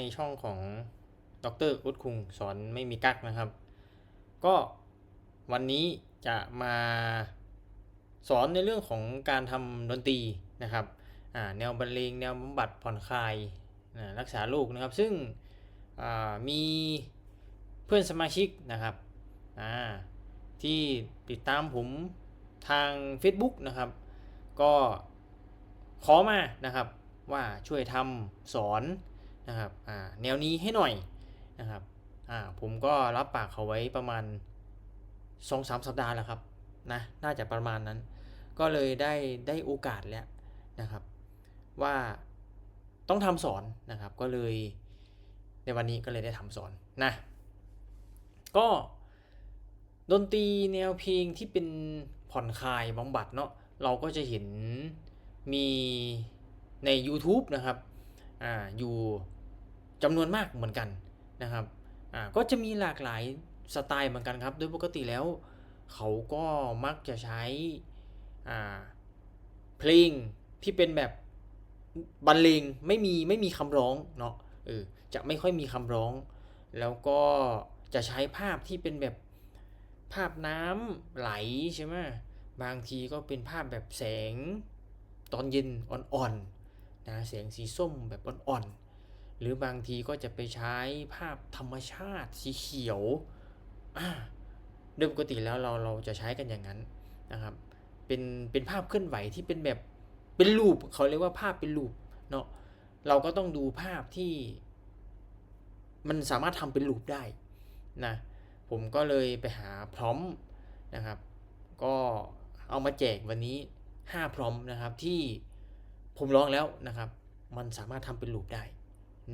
ในช่องของดรอุดคุงสอนไม่มีกักนะครับ ก็วันนี้จะมาสอนในเรื่องของการทำดนตรีนะครับแนวบรรเลงแนวบำบัดผ่อนคลายรักษาโรคนะครับ ซึ่งมีเพื่อนสมาชิกนะครับที่ติดตามผมทาง Facebook นะครับ ก็ขอมานะครับว่าช่วยทำสอน นะครับอ่าแนวนี้ให้หน่อยนะครับอ่าผมก็รับปากเขาไว้ประมาณ 2-3 สัปดาห์แล้วครับนะน่าจะประมาณนั้น ก็เลยได้ได้โอกาสแล้วนะครับ ว่าต้องทำสอนนะครับก็เลยในวันนี้ก็เลยได้ทำสอนนะก็ดนตรีแนวเพลงที่เป็นผ่อนคลายบำบัดเนาะเราก็จะเห็นมีใน YouTube นะครับอ่าอยู่ จำนวนมากเหมือนกันนะครับอ่าก็จะมีหลากหลายสไตล์เหมือนกันครับ โดยปกติแล้วเขาก็มักจะใช้อ่าเพลงที่เป็นแบบบรรเลงไม่มีไม่มีคำร้องเนาะเออจะไม่ค่อยมีคำร้อง แล้วก็จะใช้ภาพที่เป็นแบบภาพน้ำไหลใช่ไหมบางทีก็เป็นภาพแบบแสงตอนเย็นอ่อนๆนะแสงสีส้มแบบอ่อนๆ หรือบางทีก็จะไปใช้ภาพธรรมชาติสีเขียวอ่าโดยปกติแล้วเราเราจะใช้กันอย่างนั้นนะครับ เป็นเป็นภาพเคลื่อนไหวที่เป็นแบบเป็นรูปเขาเรียกว่าภาพเป็นรูปเนาะเราก็ต้องดูภาพที่ มันสามารถทำเป็นรูปได้นะผมก็เลยไปหาพร้อมนะครับ ก็เอามาแจกวันนี้5พร้อมนะครับที่ผมลองแล้วนะครับ มันสามารถทำเป็นรูปได้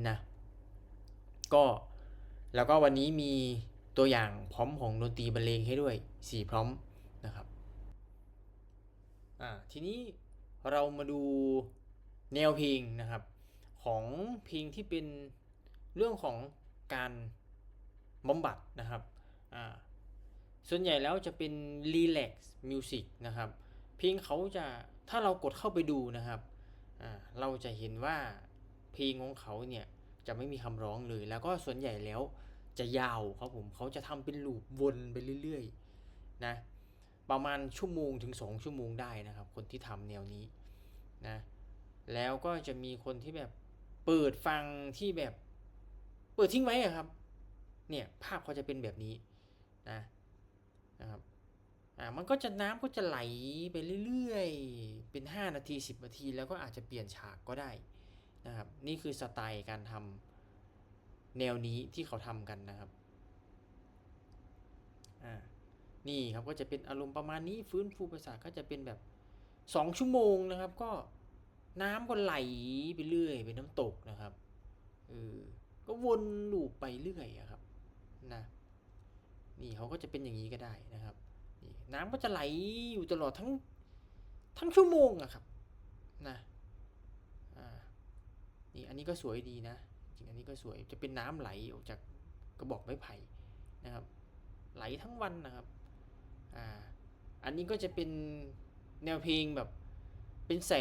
นะก็แล้วก็วันนี้มีตัวอย่างพร้อมของดนตรีบรรเลงให้ด้วย 4 พร้อมนะครับอ่าทีนี้เรามาดูแนวเพลงนะครับ ของเพลงที่เป็นเรื่องของการบำบัดนะครับอ่าส่วนใหญ่แล้วจะเป็น relax music นะครับ เพลงเขาจะถ้าเรากดเข้าไปดูนะครับ เราจะเห็นว่า เพลงของเขาเนี่ยจะไม่มีคำร้องเลย แล้วก็ส่วนใหญ่แล้วจะยาวครับผมเขาจะทำเป็นลูปวนไปเรื่อยๆนะประมาณชั่วโมงถึง 2 ชั่วโมงได้นะครับ คนที่ทำแนวนี้นะแล้วก็จะมีคนที่แบบเปิดฟังที่แบบเปิดทิ้งไว้อะครับเนี่ยภาพเขาจะเป็นแบบนี้นะนะครับอ่ามันก็จะน้ำก็จะไหลไปเรื่อยๆ เป็น 5 นาที 10 นาที แล้วก็อาจจะเปลี่ยนฉากก็ได้ นะครับนี่คือสไตล์การทำแนวนี้ที่เขาทำกันนะครับอ่านี่ครับก็จะเป็นอารมณ์ประมาณนี้ฟื้นฟูประสาทก็จะเป็นแบบ 2 ชั่วโมงนะครับ ก็น้ำก็ไหลไปเรื่อยเป็นน้ำตกนะครับเออก็วนลูปไปเรื่อยอะครับนะนี่เขาก็จะเป็นอย่างนี้ก็ได้นะครับนี่น้ำก็จะไหลอยู่ตลอดทั้งทั้งชั่วโมงอะครับนะ นี่อันนี้ก็สวยดีนะ จริงอันนี้ก็สวยจะเป็นน้ำไหลออกจากกระบอกไม้ไผ่นะครับ ไหลทั้งวันนะครับอ่าอันนี้ก็จะเป็นแนวเพลงแบบเป็นแส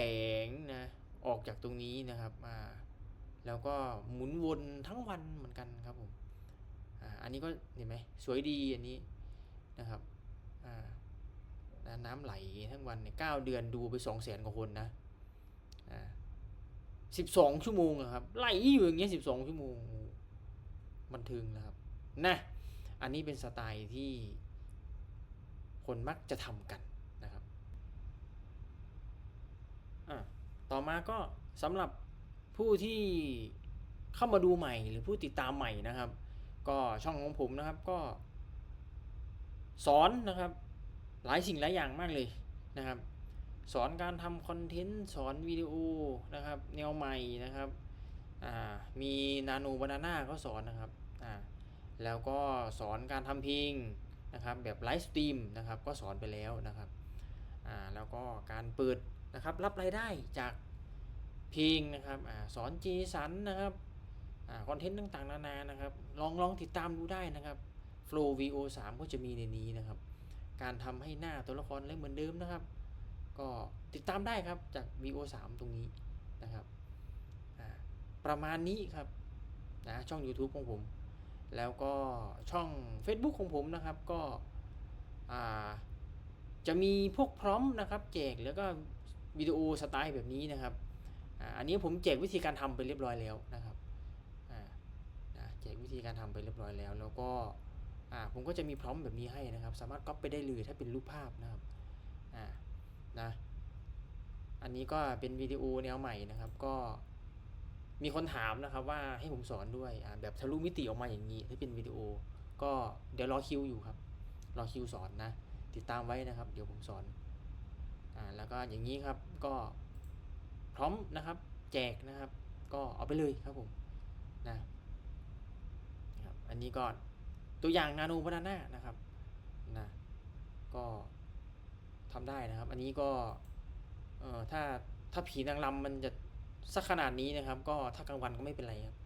งนะออกจากตรงนี้นะครับอ่าแล้วก็หมุนวนทั้งวันเหมือนกันครับผมอ่าอันนี้ก็เห็นไหมสวยดีอันนี้นะครับอ่าน้ำไหลทั้งวันเนี่ยเก้าเดือนดูไปสองแสนกว่าคนนะ สิบสองชั่วโมงอะครับไหลอยู่อย่างเงี้ยสิบสองชั่วโมงบันเทิงนะครับนะอันนี้เป็นสไตล์ที่คนมักจะทำกันนะครับอะต่อมาก็สำหรับผู้ที่เข้ามาดูใหม่หรือผู้ติดตามใหม่นะครับ ก็ช่องของผมนะครับก็ สอนนะครับ หลายสิ่งหลายอย่างมากเลยนะครับ สอนการทำคอนเทนต์สอนวิดีโอนะครับ แนวใหม่นะครับมีนาโนบานาน่าก็สอนนะครับแล้วก็สอนการทำเพลงนะครับแบบไลฟ์สตรีมนะครับก็สอนไปแล้วนะครับแล้วก็การเปิดนะครับรับรายได้จากเพลงนะครับอสอนจีสันนะครับอคอนเทนต์ต่างๆ นานานะครับ ลองลองติดตามดูได้นะครับ Flow VO 3 ก็จะมีในนี้นะครับ การทำให้หน้าตัวละครเล่นเหมือนเดิมนะครับ ก็ติดตามได้ครับจาก VO 3ตรงนี้นะครับประมาณนี้ครับนะช่อง YouTube ของผม แล้วก็ช่อง Facebook ของผมนะครับก็จะมีพวกพร้อมนะครับแจกแล้วก็วิดีโอสไตล์แบบนี้นะครับอันนี้ผมแจกวิธีการทำไปเรียบร้อยแล้วนะครับแจกวิธีการทำไปเรียบร้อยแล้ว แล้วก็ผมก็จะมีพร้อมแบบนี้ให้นะครับ สามารถก๊อปไปได้เลยถ้าเป็นรูปภาพนะครับอ่า นะ อันนี้ก็เป็นวิดีโอแนวใหม่นะครับ ก็มีคนถามนะครับว่าให้ผมสอนด้วยอ่าแบบทะลุมิติออกมาอย่างนี้ถ้าเป็นวิดีโอ ก็เดี๋ยวรอคิวอยู่ครับ รอคิวสอนนะ ติดตามไว้นะครับ เดี๋ยวผมสอนอ่าแล้วก็อย่างนี้ครับก็พร้อมนะครับ แจกนะครับ ก็เอาไปเลยครับผมนะนะครับอันนี้ก็ตัวอย่างนาโนบานาน่านะครับนะก็ ทำได้นะครับ อันนี้ก็เอ่อถ้าถ้าผีนางรำมันจะสักขนาดนี้นะครับ ก็ถ้ากลางวันก็ไม่เป็นไรครับ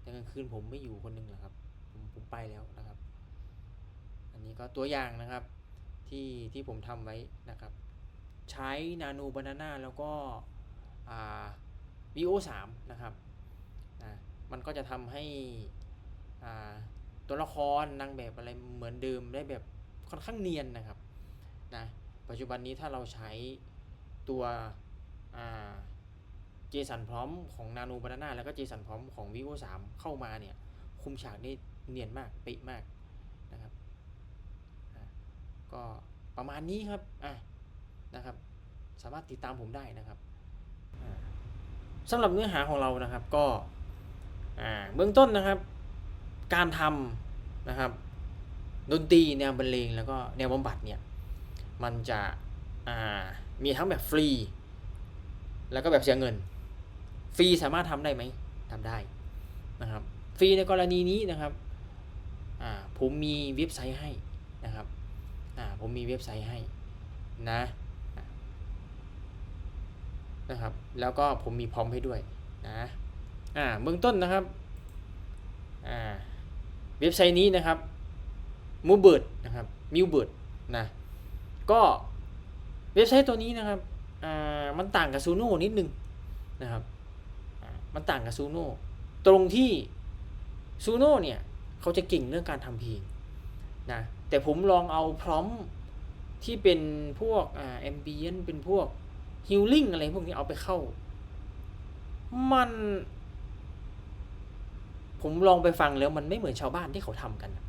แต่กลางคืนผมไม่อยู่คนหนึงแหละครับผมผมไปแล้วนะครับ อันนี้ก็ตัวอย่างนะครับที่ที่ผมทำไว้นะครับ ใช้นาโนบานาน่าแล้วก็วีโอสามนะครับนะมันก็จะทำให้อ่าตัวละครนางแบบอะไรเหมือนเดิมได้แบบค่อนข้างเนียนนะครับนะ ปัจจุบันนี้ถ้าเราใช้ตัวเจสันพร้อมของนาโนบานาน่าแล้วก็เจสันพร้อมของ vivo 3เข้ามาเนี่ย คุมฉากได้เนียนมากป๊ะมากนะครับก็ประมาณนี้ครับอะนะครับ สามารถติดตามผมได้นะครับสำหรับเนื้อหาของเรานะครับก็เบื้องต้นนะครับ การทำนะครับ ดนตรีแนวบรรเลงแล้วก็แนวบำบัดเนี่ย มันจะมีทั้งแบบฟรี แล้วก็แบบเสียเงิน ฟรีสามารถทำได้ไหมทำได้นะครับ ฟรีในกรณีนี้นะครับผมมีเว็บไซต์ให้นะครับผมมีเว็บไซต์ให้นะนะครับ แล้วก็ผมมีพร้อมให้ด้วยนะอ่าเบื้องต้นนะครับอ่าเว็บไซต์นี้นะครับมูเบิร์ดนะครับมิวเบิร์ดนะ ก็เว็บไซต์ตัวนี้นะครับอ่ามันต่างกับซูโน่นิดนึงนะครับมันต่างกับซูโน่ตรงที่ซูโน่เนี่ยเขาจะเก่งเรื่องการทำเพลงนะแต่ผมลองเอาพร้อมที่เป็นพวกอ่าแอมเบียนเป็นพวกฮิลลิ่งอะไรพวกนี้เอาไปเข้า มัน ผมลองไปฟังแล้วมันไม่เหมือนชาวบ้านที่เขาทำกันอะ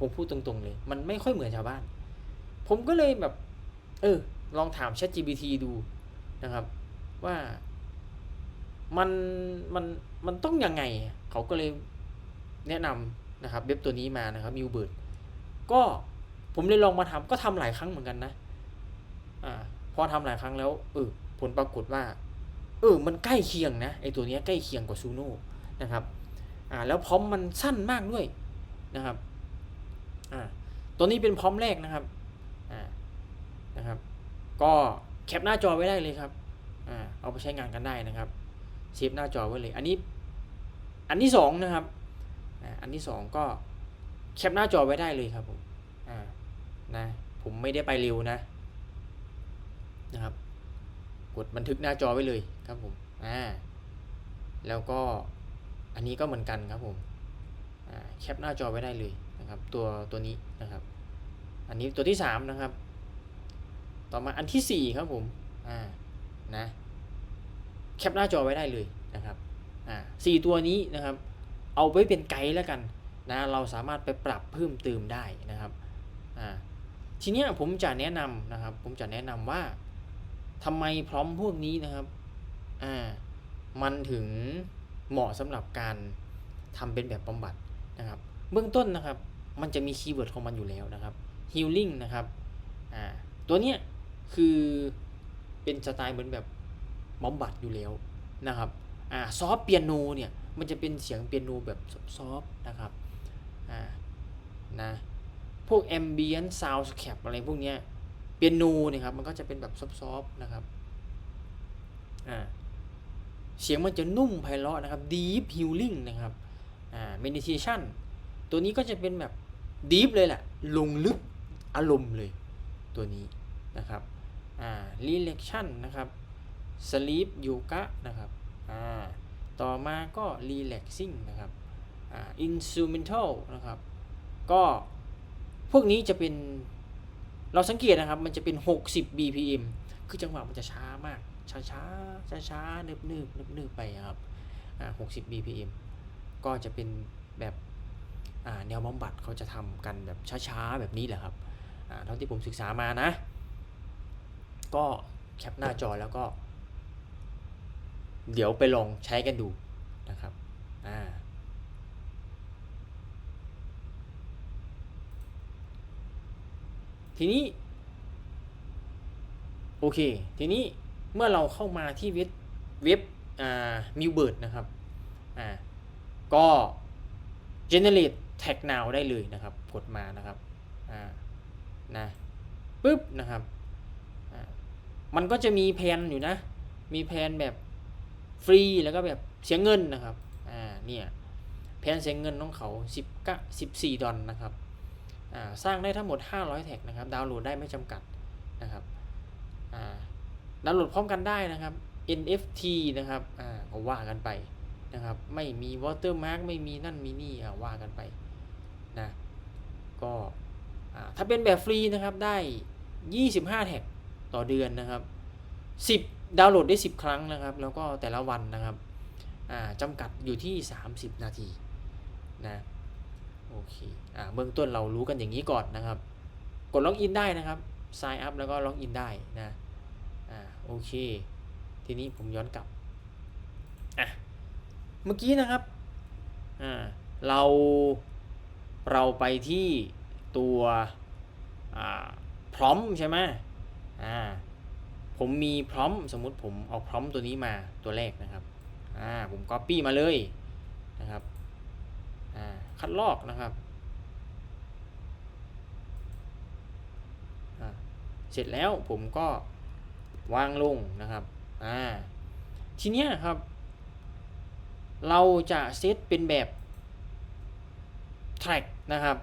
ผมพูดตรงๆเลย มันไม่ค่อยเหมือนชาวบ้าน ผมก็เลยแบบ เออ ลองถาม ChatGPT ดูนะครับ ว่ามันมันมันต้องยังไง เขาก็เลยแนะนำนะครับเว็บตัวนี้มานะครับมิวเบิร์ดก็ผมเลยลองมาทำก็ทำหลายครั้งเหมือนกันนะ อ่า พอทำหลายครั้งแล้วเออผลปรากฏว่า เออ มันใกล้เคียงนะไอตัวนี้ใกล้เคียงกว่าซูโน่นะครับ อ่า แล้วพร้อมมันสั้นมากด้วยนะครับ อ่า ตัวนี้เป็นพร้อมแรกนะครับ นะครับ ก็แคปหน้าจอไว้ได้เลยครับอ่าเอาไปใช้งานกันได้นะครับเซฟหน้าจอไว้เลย อันนี้อันที่สองนะครับอันที่สองก็แคปหน้าจอไว้ได้เลยครับผมอ่านะผมไม่ได้ไปเร็วนะนะครับ กดบันทึกหน้าจอไว้เลยครับผมอ่าแล้วก็อันนี้ก็เหมือนกันครับผมแคปหน้าจอไว้ได้เลยนะครับ ตัวตัวนี้นะครับ อันนี้ตัวที่สามนะครับ ต่อมาอันที่สี่ครับผม อ่า นะ แคปหน้าจอไว้ได้เลยนะครับ อ่าสี่ตัวนี้นะครับ เอาไว้เป็นไกด์แล้วกันนะ เราสามารถไปปรับเพิ่มเติมได้นะครับ อ่า ทีเนี้ยผมจะแนะนำนะครับ ผมจะแนะนำว่าทำไมพร้อมพวกนี้นะครับ อ่า มันถึงเหมาะสำหรับการทำเป็นแบบบำบัดนะครับ เบื้องต้นนะครับ มันจะมีคีย์เวิร์ดของมันอยู่แล้วนะครับ healing นะครับ อ่า ตัวเนี้ย คือเป็นสไตล์เหมือนแบบบำบัดอยู่แล้วนะครับอ่าซอฟเปียโนเนี่ยมันจะเป็นเสียงเปียโนแบบซอฟนะครับอ่านะพวก ambient soundscape อะไรพวกเนี้ยเปียโนเนี่ยครับมันก็จะเป็นแบบซอฟๆนะครับอ่าเสียงมันจะนุ่มไพเราะนะครับ deep healing นะครับอ่า meditation ตัวนี้ก็จะเป็นแบบ deep เลยแหละ ลงลึกอารมณ์เลยตัวนี้นะครับ อ่า relaxation นะครับ sleep yoga นะครับอ่าต่อมาก็ relaxing นะครับอ่า instrumental นะครับ ก็พวกนี้จะเป็นเราสังเกตนะครับ มันจะเป็น 60 BPM คือจังหวะมันจะช้ามาก ช้าช้าช้าช้าเนิบเนิบเนิบเนิบไปครับอ่า60 BPM ก็จะเป็นแบบอ่าแนวบำบัดเขาจะทำกันแบบช้าๆ แบบนี้แหละครับเท่าที่ผมศึกษามานะ ก็แคปหน้าจอแล้วก็ เดี๋ยวไปลองใช้กันดูนะครับอ่าทีนี้ โอเค ทีนี้เมื่อเราเข้ามาที่เว็บเว็บอ่ามิวเบิร์ดนะครับอ่าก็ generate tag now ได้เลยนะครับ กดมานะครับอ่านะปึ๊บนะครับ มันก็จะมีแผนอยู่นะ มีแผนแบบฟรีแล้วก็แบบเสียเงินนะครับ อ่า เนี่ยแผนเสียเงินของเขา10ก็14 ดอลนะครับ อ่า สร้างได้ทั้งหมด 500 แท็กนะครับ ดาวน์โหลดได้ไม่จำกัดนะครับ อ่า ดาวน์โหลดพร้อมกันได้นะครับ NFT นะครับ อ่าก็ว่ากันไปนะครับ ไม่มี watermark ไม่มีนั่นมีนี่ อ่า ว่ากันไปนะ ก็ อ่า ถ้าเป็นแบบฟรีนะครับ ได้ 25 แท็ก ต่อเดือนนะครับ 10 ดาวน์โหลดได้ 10 ครั้งนะครับ แล้วก็แต่ละวันนะครับจำกัดอยู่ที่ 30 นาทีนะโอเคอ่าเบื้องต้นเรารู้กันอย่างนี้ก่อนนะครับ กดล็อกอินได้นะครับ sign up แล้วก็ล็อกอินได้นะอ่าโอเค ทีนี้ผมย้อนกลับอะเมื่อกี้นะครับอ่าเราเราไปที่ตัวอ่าพร้อมใช่ไหม อ่าผมมีพร้อมสมมุติผมเอาพร้อมตัวนี้มาตัวแรกนะครับอ่าผม copy มาเลยนะครับอ่าคัดลอกนะครับเสร็จแล้วผมก็วางลงนะครับอ่าทีเนี้ยครับ เราจะเซตเป็นแบบ track นะครับ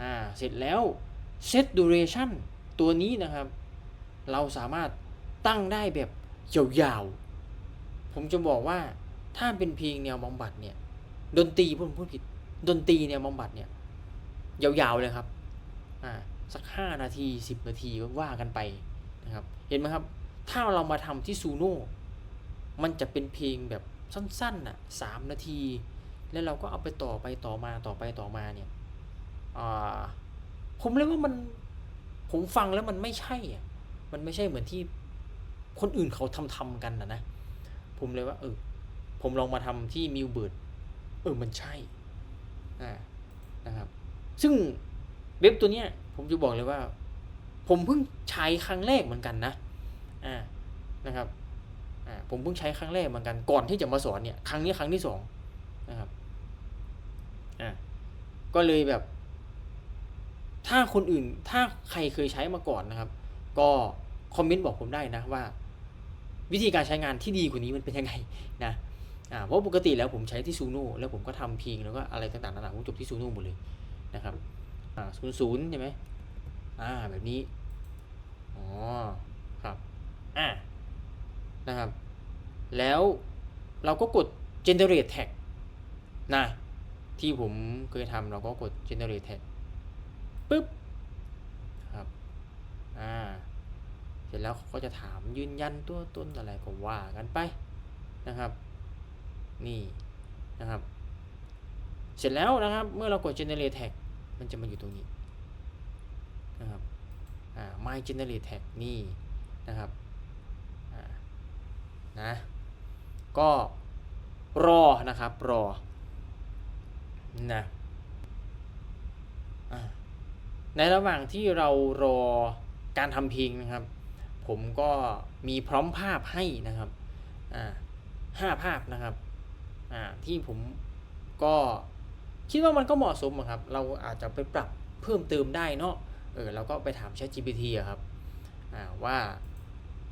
อ่าเสร็จแล้ว set duration ตัวนี้นะครับ เราสามารถตั้งได้แบบยาวๆ ผมจะบอกว่าถ้าเป็นเพลงแนวบำบัดเนี่ย ดนตรีพูดพูดผิด ดนตรีเนี่ยบำบัดเนี่ย ยาวๆเลยครับ อ่า สักห้านาทีสิบนาทีก็ว่ากันไปนะครับ เห็นไหมครับ ถ้าเรามาทำที่ซูโน่มันจะเป็นเพลงแบบสั้นๆน่ะสามนาที แล้วเราก็เอาไปต่อไปต่อมาต่อไปต่อมาเนี่ย อ่า ผมเลยว่ามัน ผมฟังแล้วมันไม่ใช่อะ มันไม่ใช่เหมือนที่คนอื่นเขาทำทำกันนะนะ ผมเลยว่า เออ ผมลองมาทำที่มิวเบิร์ดเออ มันใช่อ่านะครับ ซึ่งเว็บตัวเนี้ย ผมจะบอกเลยว่า ผมเพิ่งใช้ครั้งแรกเหมือนกันนะ อ่า นะครับ อ่า ผมเพิ่งใช้ครั้งแรกเหมือนกัน ก่อนที่จะมาสอนเนี่ย ครั้งนี้ครั้งที่สองนะครับ อ่า ก็เลยแบบ ถ้าคนอื่น ถ้าใครเคยใช้มาก่อนนะครับ ก็ คอมเมนต์บอกผมได้นะว่า วิธีการใช้งานที่ดีกว่านี้มันเป็นยังไงนะเพราะปกติแล้วผมใช้ที่ซูโน่แล้วผมก็ทำเพลงแล้วก็อะไรต่างๆนานาผมจบที่ซูโน่หมดเลยนะครับศูนย์ศูนย์ใช่ไหมอ่าแบบนี้อ๋อครับอ่านะครับ แล้วเราก็กด generate tag นะที่ผมเคยทำเราก็กด generate tag ปึ๊บครับอ่า สร็จแล้วเขาก็จะถามยืนยันตัวตนอะไรก็ว่ากันไปนะครับ นี่นะครับ เสร็จแล้วนะครับ เมื่อเรากด generate tag มันจะมาอยู่ตรงนี้นะครับอ่า my generate tag นี่นะครับอ่านะ ก็รอนะครับรอนะในระหว่างที่เรารอการทำเพลงนะครับ ผมก็มีพร้อมภาพให้นะครับอ่าห้าภาพนะครับอ่าที่ผมก็คิดว่ามันก็เหมาะสมครับ เราอาจจะไปปรับเพิ่มเติมได้เนาะเออเราก็ไปถาม ChatGPT อะครับอ่าว่า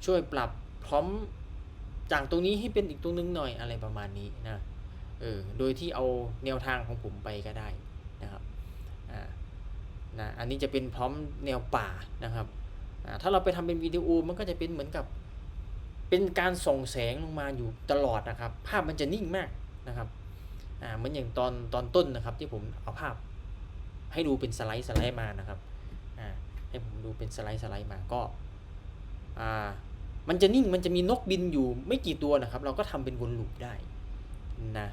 ช่วยปรับพร้อมจากตรงนี้ให้เป็นอีกตรงนึงหน่อยอะไรประมาณนี้นะเออโดยที่เอาแนวทางของผมไปก็ได้นะครับอ่านะอันนี้จะเป็นพร้อมแนวป่านะครับ ถ้าเราไปทำเป็นวิดีโอมันก็จะเป็นเหมือนกับ เป็นการส่องแสงลงมาอยู่ตลอดนะครับ ภาพมันจะนิ่งมากนะครับเหมือนอย่างตอนตอนต้นนะครับ ที่ผมเอาภาพให้ดูเป็นสไลด์สไลด์มานะครับให้ผมดูเป็นสไลด์สไลด์มาก็มันจะนิ่งมันจะมีนกบินอยู่ไม่กี่ตัวนะครับ เราก็ทำเป็นวนลูปได้นะ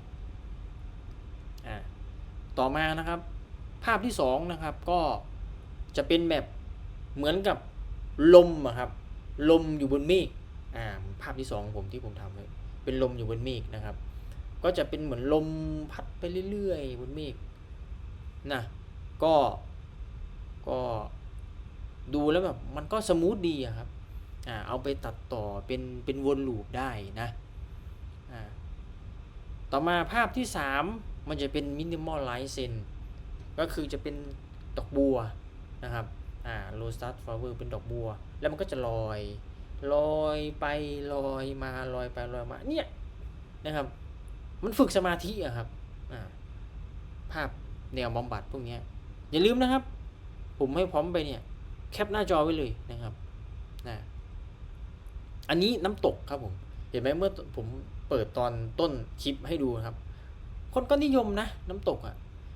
ต่อมานะครับ ภาพที่สองนะครับก็จะเป็นแบบเหมือนกับ ลมอะครับ ลมอยู่บนเมฆอ่าภาพที่สองผมที่ผมทำเลยเป็นลมอยู่บนเมฆนะครับ ก็จะเป็นเหมือนลมพัดไปเรื่อยๆบนเมฆนะก็ก็ดูแล้วแบบมันก็สมูทดีอะครับอ่าเอาไปตัดต่อเป็นเป็นวนลูปได้นะอ่าต่อมาภาพที่สามมันจะเป็นมินิมอลไลท์เซนก็คือจะเป็นดอกบัวนะครับ อ่าโรสตัสฟลาเวอร์เป็นดอกบัว แล้วมันก็จะลอย ลอยไปลอยมาลอยไปลอยมาเนี่ยนะครับ มันฝึกสมาธิอะครับอ่าภาพแนวบำบัดพวกนี้อย่าลืมนะครับ ผมให้พร้อมไปเนี่ย แคปหน้าจอไว้เลยนะครับนะอันนี้น้ำตกครับผมเห็นไหมเมื่อผมเปิดตอนต้นคลิปให้ดูครับ คนก็นิยมนะ น้ำตกอะ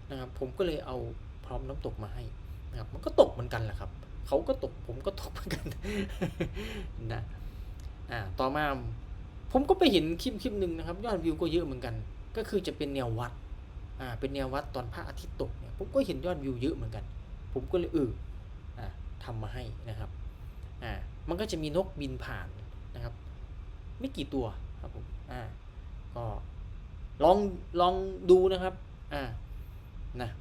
นะครับ ผมก็เลยเอาพร้อมน้ำตกมาให้ นะครับมันก็ตกเหมือนกันแหละครับเขาก็ตกผมก็ตกเหมือนกันนะอ่าต่อมาผมก็ไปเห็นคลิปคลิปหนึ่งนะครับ ยอดวิวก็เยอะเหมือนกัน ก็คือจะเป็นแนววัดอ่าเป็นแนววัดตอนพระอาทิตย์ตกเนี่ยผมก็เห็นยอดวิวเยอะเหมือนกัน ผมก็เลยเอออ่าทำมาให้นะครับอ่ามันก็จะมีนกบินผ่านนะครับ ไม่กี่ตัวครับผมอ่าก็ลองลองดูนะครับอ่านะอะ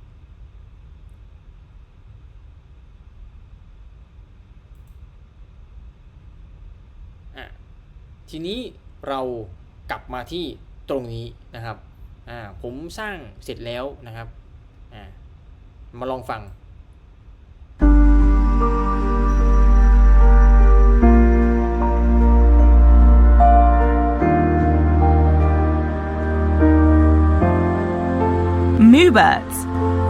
ทีนี้เรากลับมาที่ตรงนี้นะครับอ่าผมสร้างเสร็จแล้วนะครับอ่ามาลองฟัง Moobert. Moobert. อันนี้มันเบบฟรี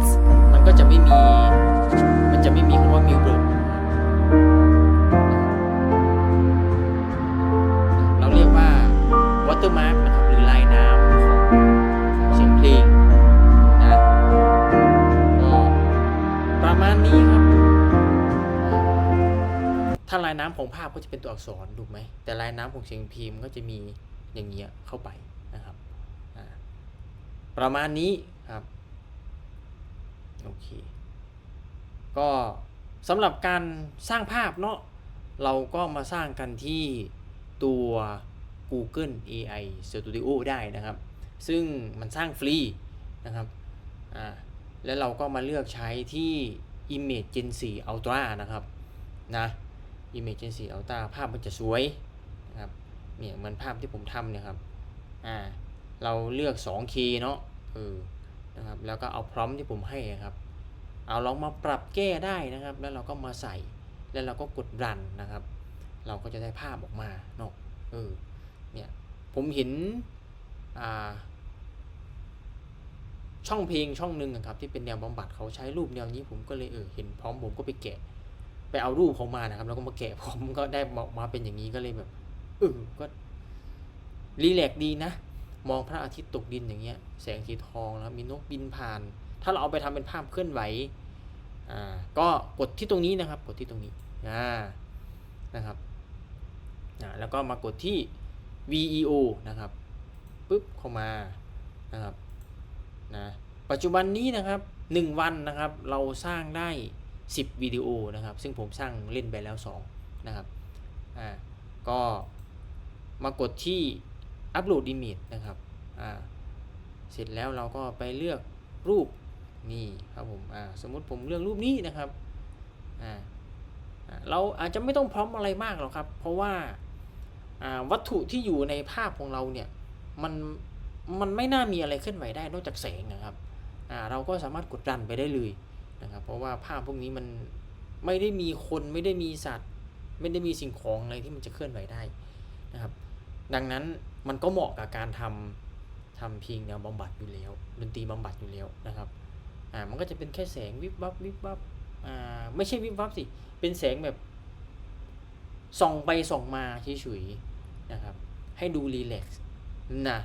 เตอร์มาร์กนะครับหรือลายน้ำของเสียงเพลงนะก็ประมาณนี้ครับถ้าลายน้ำของภาพก็จะเป็นตัวอักษรถูกไหมแต่ลายน้ำของเสียงพิมพ์ก็จะมีอย่างเงี้ยเข้าไปนะครับประมาณนี้ครับโอเคก็สำหรับการสร้างภาพเนาะเราก็มาสร้างกันที่ตัว Google AI Studio ได้นะครับ ซึ่งมันสร้างฟรีนะครับอ่าแล้วเราก็มาเลือกใช้ที่ Image Gen 4 Ultra นะครับนะ Image Gen 4 Ultra ภาพมันจะสวยนะครับเนี่ยเหมือนภาพที่ผมทำเนี่ยครับอ่าเราเลือก 2K เนาะเออนะครับแล้วก็เอาพร้อมที่ผมให้ครับ เอาลองมาปรับแก้ได้นะครับ แล้วเราก็มาใส่แล้วเราก็กดรันนะครับ เราก็จะได้ภาพออกมาเนาะเออ เนี่ยผมเห็นช่องเพลงช่องหนึ่งอะครับที่เป็นแนวบำบัดเขาใช้รูปแนวนี้ผมก็เลยเออเห็นพร้อมผมก็ไปแกะ ไปเอารูปเขามานะครับ แล้วก็มาแกะผมก็ได้ออกมาเป็นอย่างนี้ก็เลยแบบเออก็รีแลกดีนะ มองพระอาทิตย์ตกดินอย่างเงี้ย แสงสีทองแล้วมีนกบินผ่าน ถ้าเราเอาไปทำเป็นภาพเคลื่อนไหวอ่าก็กดที่ตรงนี้นะครับ กดที่ตรงนี้อ่านะครับอ่าแล้วก็มากดที่ VEO นะครับปุ๊บเข้ามานะครับนะปัจจุบันนี้นะครับ 1 วันนะครับเราสร้างได้ 10วิดีโอนะครับ ซึ่งผมสร้างเล่นไปแล้ว2นะครับอ่าก็มากดที่อัปโหลดอิมเมจนะครับอ่าเสร็จแล้วเราก็ไปเลือกรูปนี่ครับผมอ่าสมมติผมเลือกรูปนี้นะครับอ่าเราอาจจะไม่ต้องพร้อมอะไรมากหรอกครับ เพราะว่า วัตถุที่อยู่ในภาพของเราเนี่ยมันมันไม่น่ามีอะไรเคลื่อนไหวได้นอกจากแสงนะครับอ่าเราก็สามารถกดดันไปได้เลยนะครับเพราะว่าภาพพวกนี้มันไม่ได้มีคนไม่ได้มีสัตว์ ไม่ได้มีสิ่งของอะไรที่มันจะเคลื่อนไหวได้นะครับ ดังนั้นมันก็เหมาะกับการทำทำเพลงแนวบำบัดอยู่แล้วดนตรีบำบัดอยู่แล้วนะครับอ่ามันก็จะเป็นแค่แสงวิบวับวิบวับอ่าไม่ใช่วิบวับสิเป็นแสงแบบส่องไปส่องมาเฉยๆ นะครับ ให้ดูรีแลกซ์นะ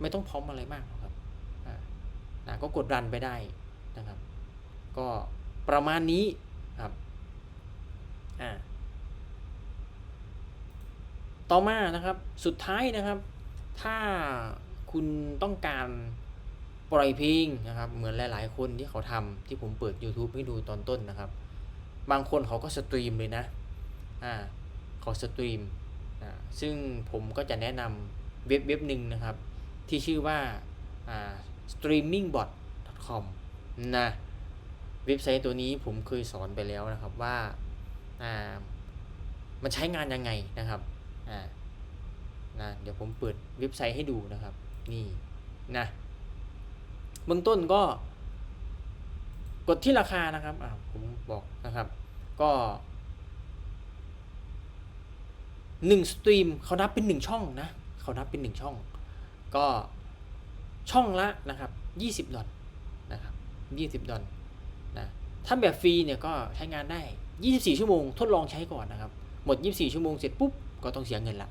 ไม่ต้องพร้อมอะไรมากหรอกครับอ่านะก็กดดันไปได้นะครับ ก็ประมาณนี้ครับอ่าต่อมานะครับสุดท้ายนะครับ ถ้าคุณต้องการปล่อยเพลงนะครับ เหมือนหลาย ๆ คนที่เขาทำที่ผมเปิด YouTube ให้ดูตอนต้นนะครับ บางคนเขาก็สตรีมเลยนะอ่าเขาสตรีม อ่าซึ่งผมก็จะแนะนำเว็บเว็บหนึ่งนะครับ ที่ชื่อว่า streamingbot.com นะเว็บไซต์ตัวนี้ผมเคยสอนไปแล้วนะครับว่าามันใช้งานยังไงนะครับนะเดี๋ยวผมเปิดเว็บไซต์ให้ดูนะครับ นี่นะเบื้องต้นก็กดที่ราคานะครับผมบอกนะครับ ก็ หนึ่งสตรีมเขานับเป็นหนึ่งช่องนะเขานับเป็นหนึ่งช่อง ก็ช่องละนะครับยี่สิบดอลนะครับยี่สิบดอลนะถ้าแบบฟรีเนี่ยก็ใช้งานได้24ชั่วโมงทดลองใช้ก่อนนะครับ หมด24ชั่วโมงเสร็จปุ๊บก็ต้องเสียเงินละ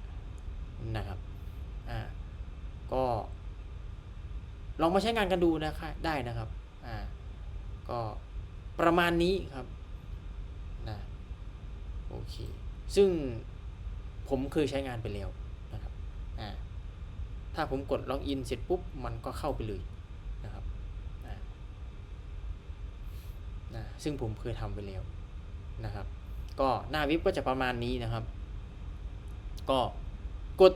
นะครับอ่าก็ลองมาใช้งานกันดูนะคะได้นะครับอ่าก็ประมาณนี้ครับนะโอเคซึ่ง ผมเคยใช้งานไปแล้วนะครับอ่าถ้าผมกดล็อกอินเสร็จปุ๊บมันก็เข้าไปเลยนะครับอ่านะซึ่งผมเคยทำไปแล้วนะครับ ก็หน้าว็บก็จะประมาณนี้นะครับ ก็กด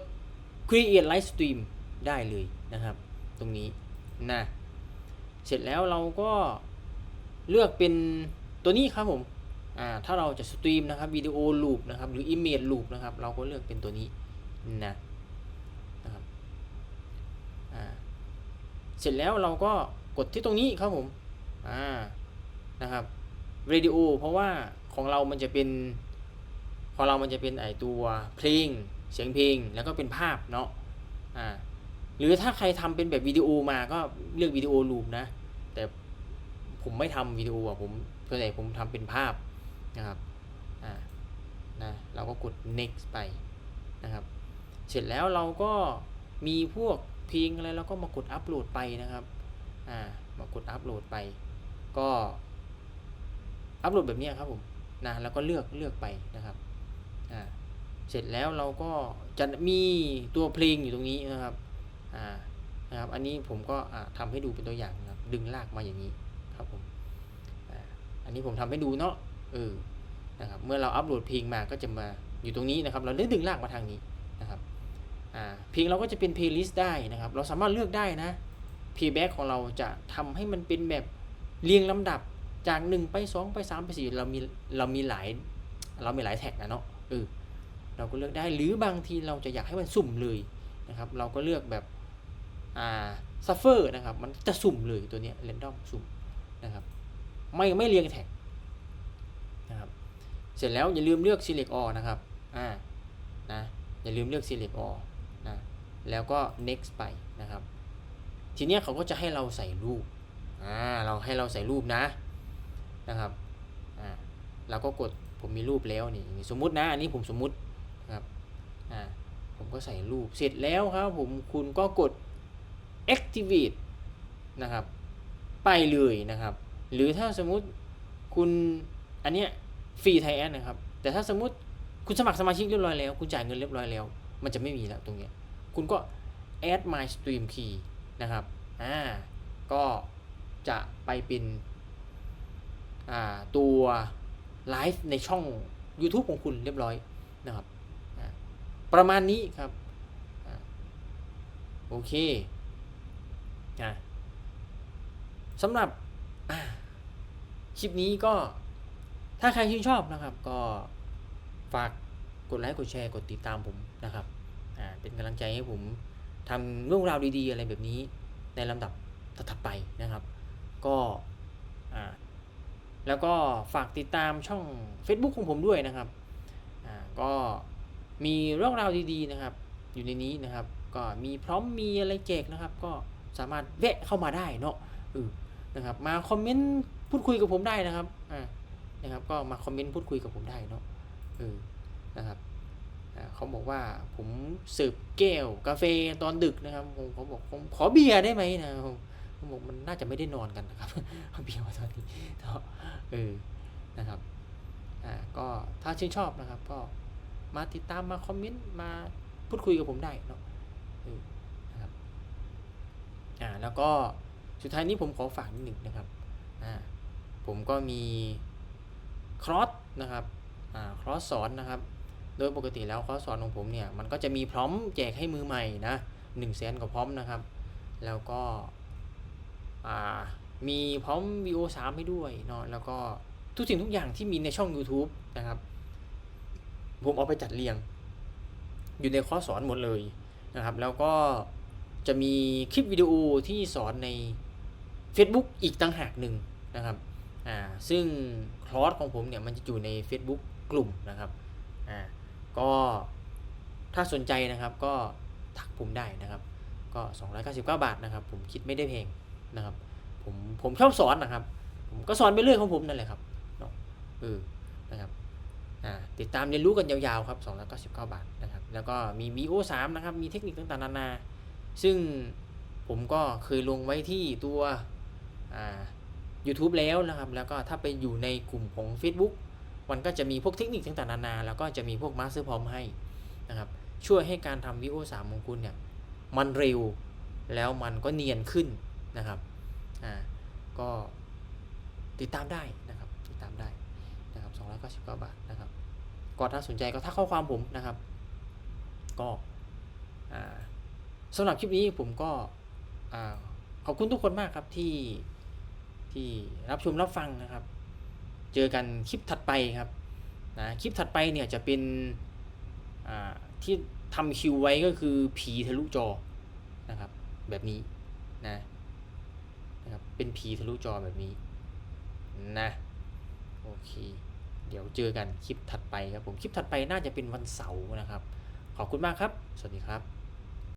create live stream ได้เลยนะครับ ตรงนี้นะเสร็จแล้วเราก็เลือกเป็นตัวนี้ครับผม ถ้าเราจะสตรีมนะครับวิดีโอลูปนะครับหรือ image loop นะครับเราก็เลือกเป็นตัวนี้นะนะครับเสร็จแล้วเราก็กดที่ตรงนี้ครับผมอ่านะครับ radio เพราะว่าของเรามันจะเป็นของเรามันจะเป็นไอตัวเพลงเสียงเพลงแล้วก็เป็นภาพเนาะอ่าหรือถ้าใครทำเป็นแบบวิดีโอมาก็เลือกวิดีโอลูปนะ แต่ผมไม่ทำวิดีโออะผมส่วนใหญ่ผมทำเป็นภาพ นะครับอ่านะเราก็กด next ไปนะครับ เสร็จแล้วเราก็มีพวกเพลงอะไรเราก็มากดอัปโหลดไปนะครับอ่ามากดอัปโหลดไป ก็อัปโหลดแบบนี้ครับผมนะแล้วก็เลือกเลือกไปนะครับอ่าเสร็จแล้วเราก็จะมีตัวเพลงอยู่ตรงนี้นะครับอ่านะครับ อันนี้ผมก็อ่าทำให้ดูเป็นตัวอย่างนะครับ ดึงลากมาอย่างนี้ครับผมอ่าอันนี้ผมทำให้ดูเนาะ เออนะครับเมื่อเราอัปโหลดเพลงมาก็จะมาอยู่ตรงนี้นะครับ เราได้ดึงลากมาทางนี้นะครับอ่าเพลงเราก็จะเป็นเพลย์ลิสต์ได้นะครับ เราสามารถเลือกได้นะเพย์แบ็กของเราจะทำให้มันเป็นแบบเรียงลำดับจาก 1 ไป 2 ไป 3 ไป 4 เรามีเรามีหลายเรามีหลายแท็กนะเนาะเออเราก็เลือกได้หรือบางทีเราจะอยากให้มันสุ่มเลยนะครับ เราก็เลือกแบบอ่าซัฟเฟอร์นะครับ มันจะสุ่มเลยตัวเนี้ยเรนดอมสุ่มนะครับ ไม่ไม่เรียงแท็ก เสร็จแล้วอย่าลืมเลือก select all นะครับ อ่า นะ อย่าลืมเลือก select all นะ แล้วก็ next ไปนะครับ ทีนี้เขาก็จะให้เราใส่รูป อ่า เราให้เราใส่รูปนะ นะครับ อ่า เราก็กด ผมมีรูปแล้วนี่ สมมุตินะ อันนี้ผมสมมุตินะครับ อ่า ผมก็ใส่รูป เสร็จแล้วครับผม คุณก็กด activate นะครับ ไปเลยนะครับ หรือถ้าสมมุติคุณ อันเนี้ย ฟรีไทยแอดนะครับ แต่ถ้าสมมติคุณสมัครสมาชิกเรียบร้อยแล้ว คุณจ่ายเงินเรียบร้อยแล้ว มันจะไม่มีแล้วตรงเนี้ย คุณก็ add my stream key นะครับ อ่า ก็จะไปเป็นอ่าตัวไลฟ์ในช่อง YouTube ของคุณเรียบร้อยนะครับ ประมาณนี้ครับอโอเคนะสำหรับคลิปนี้ก็ ถ้าใครชื่นชอบนะครับ ก็ฝากกดไลค์กดแชร์กดติดตามผมนะครับอ่าเป็นกำลังใจให้ผมทำเรื่องราวดี ๆ อะไรแบบนี้ ในลำดับถัดไปนะครับ ก็อ่าแล้วก็ฝากติดตามช่อง Facebook ของผมด้วยนะครับอ่าก็มีเรื่องราวดีๆนะครับ อยู่ในนี้นะครับ ก็มีพร้อมมีอะไรแจกนะครับ ก็สามารถแวะเข้ามาได้เนาะเออนะครับ มาคอมเมนต์พูดคุยกับผมได้นะครับอ่า นะครับ ก็มาคอมเมนต์พูดคุยกับผมได้เนาะเออนะครับเขาบอกว่าผมเสิร์ฟแก้วกาแฟตอนดึกนะครับผมเขาบอกผมขอเบียร์ได้ไหมนะผมบอกมันน่าจะไม่ได้นอนกันนะครับเอเบียร์มาตอนนี้เนาะเออนะครับอ่าก็ถ้าชื่นชอบนะครับ ก็มาติดตามมาคอมเมนต์มาพูดคุยกับผมได้เนาะเออนะครับอ่าแล้วก็สุดท้ายนี้ผมขอฝากนิดหนึ่งนะครับอ่าผมก็มี ครอสนะครับอ่าครอสสอนนะครับ โดยปกติแล้วครอสสอนของผมเนี่ยมันก็จะมีพร้อมแจกให้มือใหม่นะหนึ่งแสนกับพร้อมนะครับ แล้วก็อ่ามีพร้อม VO3 ให้ด้วยเนาะแล้วก็ทุกสิ่งทุกอย่างที่มีในช่อง YouTube นะครับ ผมเอาไปจัดเรียง อยู่ในคอร์สสอนหมดเลยนะครับ แล้วก็จะมีคลิปวิดีโอที่สอนใน Facebook อีกต่างหากหนึ่งนะครับ อ่าซึ่งคลอสของผมเนี่ยมันจะอยู่ใน Facebook กลุ่มนะครับอ่าก็ถ้าสนใจนะครับก็ทักผมได้นะครับก็ 299 บาทนะครับ ผมคิดไม่ได้แพงนะครับ ผมผมชอบสอนนะครับ ผมก็สอนไปเรื่อยของผมนั่นแหละครับเนาะเออนะครับอ่าติดตามเรียนรู้กันยาวๆครับ299 บาทนะครับ แล้วก็มี VO3 นะครับ มีเทคนิคต่างๆนานา ซึ่งผมก็เคยลงไว้ที่ตัวอ่า YouTube แล้วนะครับ แล้วก็ถ้าไปอยู่ในกลุ่มของ Facebook มันก็จะมีพวกเทคนิคต่างๆนานา แล้วก็จะมีพวกมาสเตอร์พร้อมให้นะครับ ช่วยให้การทำ VO3 ของคุณเนี่ย มันเร็วแล้วมันก็เนียนขึ้นนะครับ อ่า ก็ติดตามได้นะครับ ติดตามได้นะครับ299 บาทนะครับ ก็ถ้าสนใจก็ทักข้อความผมนะครับ ก็อ่าสำหรับคลิปนี้ผมก็อ่าขอบคุณทุกคนมากครับที่ ที่รับชมรับฟังนะครับ เจอกันคลิปถัดไปครับนะคลิปถัดไปเนี่ยจะเป็นที่ทำคิวไว้ก็คือผีทะลุจอนะครับ แบบนี้นะนะครับเป็นผีทะลุจอแบบนี้นะโอเคเดี๋ยวเจอกันคลิปถัดไปครับผมคลิปถัดไปน่าจะเป็นวันเสาร์นะครับ ขอบคุณมากครับ สวัสดีครับ